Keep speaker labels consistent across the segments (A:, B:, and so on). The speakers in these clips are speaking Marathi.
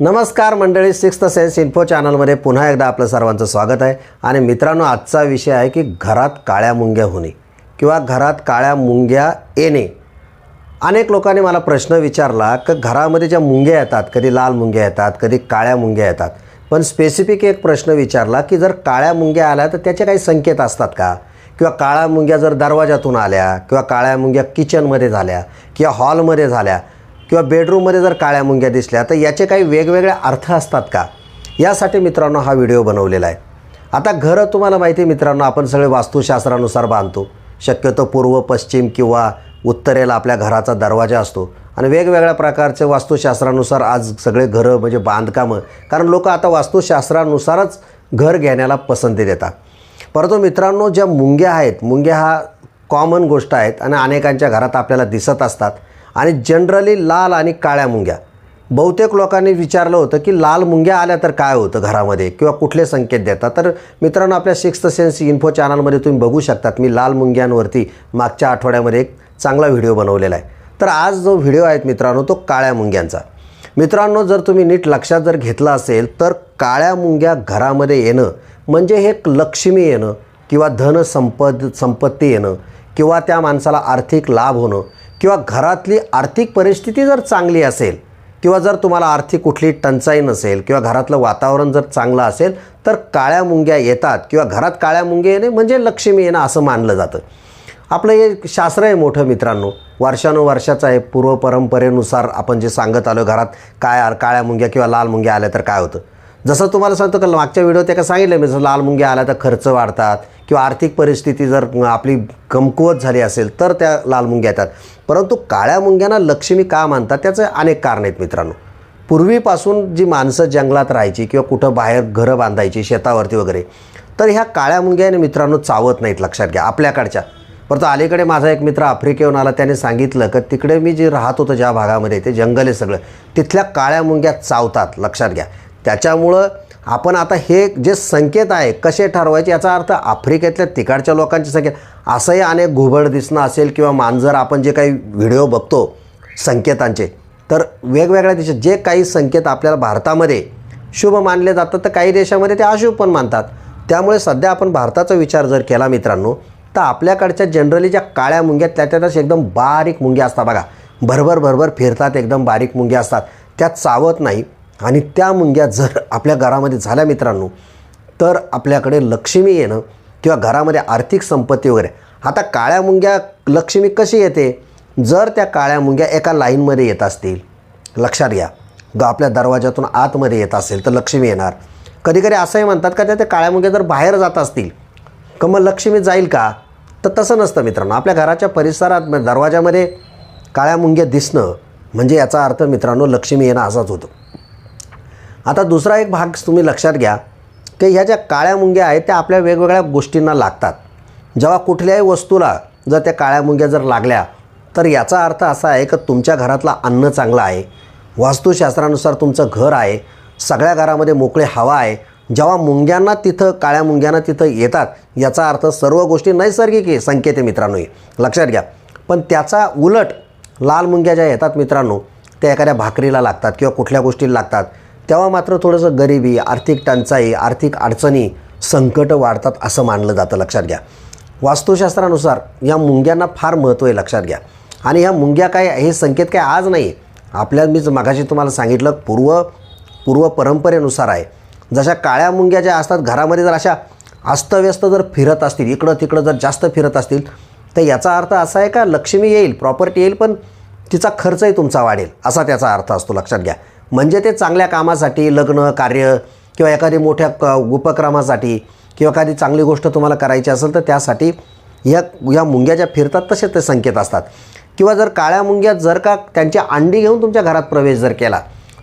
A: नमस्कार मंडळी सिक्स्थ सेन्स इन्फो चॅनलमध्ये पुन्हा एकदा आपलं सर्वांचं स्वागत आहे. आणि मित्रांनो आजचा विषय आहे की घरात काळ्या मुंग्या होणे किंवा घरात काळ्या मुंग्या येणे. अनेक लोकांनी मला प्रश्न विचारला की घरामध्ये ज्या मुंग्या येतात कधी लाल मुंग्या येतात कधी काळ्या मुंग्या येतात. पण स्पेसिफिक एक प्रश्न विचारला की जर काळ्या मुंग्या आल्या तर त्याचे काही संकेत असतात का? किंवा काळ्या मुंग्या जर दरवाजातून आल्या किंवा काळ्या मुंग्या किचनमध्ये झाल्या किंवा हॉलमध्ये झाल्या किंवा बेडरूममध्ये जर काळ्या मुंग्या दिसल्या तर याचे काही वेगवेगळे अर्थ असतात का? यासाठी मित्रांनो हा व्हिडिओ बनवलेला आहे. आता घरं तुम्हाला माहिती आहे मित्रांनो आपण सगळे वास्तुशास्त्रानुसार बांधतो. शक्यतो पूर्व पश्चिम किंवा उत्तरेला आपल्या घराचा दरवाजा असतो. आणि वेगवेगळ्या प्रकारचे वास्तुशास्त्रानुसार आज सगळे घरं म्हणजे बांधकामं कारण लोक आता वास्तुशास्त्रानुसारच घर घेण्याला पसंती देतात. परंतु मित्रांनो ज्या मुंग्या आहेत मुंग्या हा कॉमन गोष्ट आहेत आणि अनेकांच्या घरात आपल्याला दिसत असतात. आणि जनरली लाल आणि काळ्या मुंग्या. बहुतेक लोकांनी विचारलं होतं की लाल मुंग्या आल्या तर काय होतं घरामध्ये किंवा कुठले संकेत देतात? तर मित्रांनो आपल्या सिक्स्थ सेन्स इन्फो चॅनलमध्ये तुम्ही बघू शकतात मी लाल मुंग्यांवरती मागच्या आठवड्यामध्ये एक चांगला व्हिडिओ बनवलेला आहे. तर आज जो व्हिडिओ आहे मित्रांनो तो काळ्या मुंग्यांचा. मित्रांनो जर तुम्ही नीट लक्षात जर घेतलं असेल तर काळ्या मुंग्या घरामध्ये येणं म्हणजे हे एक लक्ष्मी येणं किंवा धन संपद संपत्ती येणं किंवा त्या माणसाला आर्थिक लाभ होणं किंवा घरातली आर्थिक परिस्थिती जर चांगली असेल किंवा जर तुम्हाला आर्थिक कुठली टंचाई नसेल किंवा घरातलं वातावरण जर चांगलं असेल तर काळ्या मुंग्या येतात किंवा घरात काळ्या मुंग्या येणे म्हणजे लक्ष्मी येणं असं मानलं जातं. आपलं हे शास्त्र आहे मोठं मित्रांनो. वर्षानुवर्षाचं आहे पूर्व परंपरेनुसार आपण जे सांगत आलो घरात काय काळ्या मुंग्या किंवा लाल मुंग्या आल्या तर काय होतं? जसं तुम्हाला सांगतो का मागच्या व्हिडिओत एका सांगितलं मी जसं लाल मुंग्या आल्या तर खर्च वाढतात किंवा आर्थिक परिस्थिती जर आपली कमकुवत झाली असेल तर त्या लाल मुंग्या येतात. परंतु काळ्या मुंग्यांना लक्ष्मी का मानतात त्याचे अनेक कारण आहेत मित्रांनो. पूर्वीपासून जी माणसं जंगलात राहायची किंवा कुठं बाहेर घरं बांधायची शेतावरती वगैरे तर ह्या काळ्या मुंग्याने मित्रांनो चावत नाहीत लक्षात घ्या आपल्याकडच्या. परंतु अलीकडे माझा एक मित्र आफ्रिकेहून आला त्याने सांगितलं की तिकडे मी जे राहत होतं ज्या भागामध्ये ते जंगल आहे सगळं तिथल्या काळ्या मुंग्या चावतात लक्षात घ्या. त्याच्यामुळं आपण आता हे जे संकेत आहे कसे ठरवायचे याचा अर्थ आफ्रिकेतल्या तिकडच्या लोकांची संकेत. असंही अनेक घुबड दिसणं असेल किंवा मांजर आपण जे काही व्हिडिओ बघतो संकेतांचे तर वेगवेगळ्या देशात जे काही संकेत आपल्याला भारतामध्ये शुभ मानले जातात तर काही देशामध्ये ते अशुभ पण मानतात. त्यामुळे सध्या आपण भारताचा विचार जर केला मित्रांनो तर आपल्याकडच्या जनरली ज्या काळ्या मुंग्या त्या त्याच्यातच एकदम बारीक मुंग्या असतात बघा. भरभर भरभर फिरतात एकदम बारीक मुंग्या असतात. त्या चावत नाही. आणि त्या मुंग्या जर आपल्या घरामध्ये झाल्या मित्रांनो तर आपल्याकडे लक्ष्मी येणं किंवा घरामध्ये आर्थिक संपत्ती वगैरे. आता काळ्या मुंग्या लक्ष्मी कशी येते? जर त्या काळ्या मुंग्या एका लाईनमध्ये येत असतील लक्षात घ्या. ग आपल्या दरवाजातून आतमध्ये येत असेल तर लक्ष्मी येणार. कधी कधी असंही म्हणतात का त्या त्या काळ्या मुंग्या जर बाहेर जात असतील का मग लक्ष्मी जाईल का? तर तसं नसतं मित्रांनो. आपल्या घराच्या परिसरात दरवाजामध्ये काळ्या मुंग्या दिसणं म्हणजे याचा अर्थ मित्रांनो लक्ष्मी येणं असाच होतो. आता दुसरा एक भाग तुम्ही लक्षात घ्या की ह्या ज्या काळ्या मुंग्या आहेत त्या आपल्या वेगवेगळ्या गोष्टींना लागतात. जेव्हा कुठल्याही वस्तूला जर त्या काळ्या मुंग्या जर लागल्या तर याचा अर्थ असा आहे की तुमच्या घरातला अन्न चांगलं आहे. वास्तुशास्त्रानुसार तुमचं घर आहे सगळ्या घरामध्ये मोकळी हवा आहे. जेव्हा मुंग्यांना तिथं काळ्या मुंग्यांना तिथं येतात याचा अर्थ सर्व गोष्टी नैसर्गिक आहे संकेत आहे मित्रांनो लक्षात घ्या. पण त्याचा उलट लाल मुंग्या ज्या येतात मित्रांनो त्या एखाद्या भाकरीला लागतात किंवा कुठल्या गोष्टीला लागतात. तेव्हा मात्र थोडंसं गरिबी आर्थिक टंचाई आर्थिक अडचणी संकटं वाढतात असं मानलं जातं. लक्षात घ्या. वास्तुशास्त्रानुसार या मुंग्यांना फार महत्त्व आहे. लक्षात घ्या. आणि ह्या मुंग्या काय हे संकेत काय आज नाही आहे आपल्या मीच मागाशी तुम्हाला सांगितलं पूर्व पूर्व परंपरेनुसार आहे. जशा काळ्या मुंग्या ज्या असतात घरामध्ये जर अशा अस्तव्यस्त जर फिरत असतील इकडं तिकडं जर जास्त फिरत असतील तर याचा अर्थ असा आहे का लक्ष्मी येईल प्रॉपर्टी येईल पण तिचा खर्चही तुमचा वाढेल असा त्याचा अर्थ असतो. लक्षात घ्या. म्हणजे ते चांगल्या कामासाठी लग्न कार्य किंवा एखादी मोठ्या क उपक्रमासाठी किंवा एखादी चांगली गोष्ट तुम्हाला करायची असेल तर त्यासाठी या या मुंग्या ज्या फिरतात तसे ते संकेत असतात. किंवा जर काळ्या मुंग्या जर का त्यांची अंडी घेऊन तुमच्या घरात प्रवेश जर केला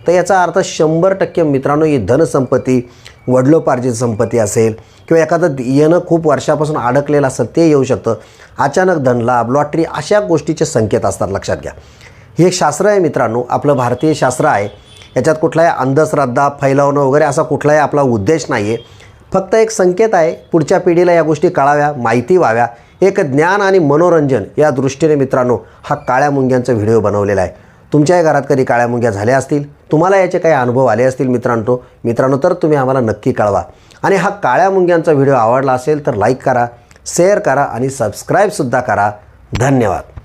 A: तर याचा अर्थ शंभर टक्के मित्रांनो ही धनसंपत्ती वडलोपार्जित संपत्ती असेल किंवा एखादं येणं खूप वर्षापासून अडकलेलं असतं ते येऊ शकतं. अचानक धनलाभ लॉटरी अशा गोष्टीचे संकेत असतात लक्षात घ्या. हे एक शास्त्र आहे मित्रांनो आपलं भारतीय शास्त्र आहे. याच्यात कुठलाही अंधश्रद्धा फैलावणं वगैरे असा कुठलाही आपला उद्देश नाही आहे फक्त एक संकेत आहे पुढच्या पिढीला या गोष्टी कळाव्या माहिती व्हाव्या. एक ज्ञान आणि मनोरंजन या दृष्टीने मित्रांनो हा काळ्या मुंग्यांचा व्हिडिओ बनवलेला आहे. तुमच्याही घरात कधी काळ्या मुंग्या झाल्या असतील? तुम्हाला याचे काही अनुभव आले असतील मित्रांनो? मित्रांनो तर तुम्ही आम्हाला नक्की कळवा. आणि हा काळ्या मुंग्यांचा व्हिडिओ आवडला असेल तर लाईक करा शेअर करा आणि सबस्क्राईबसुद्धा करा. धन्यवाद.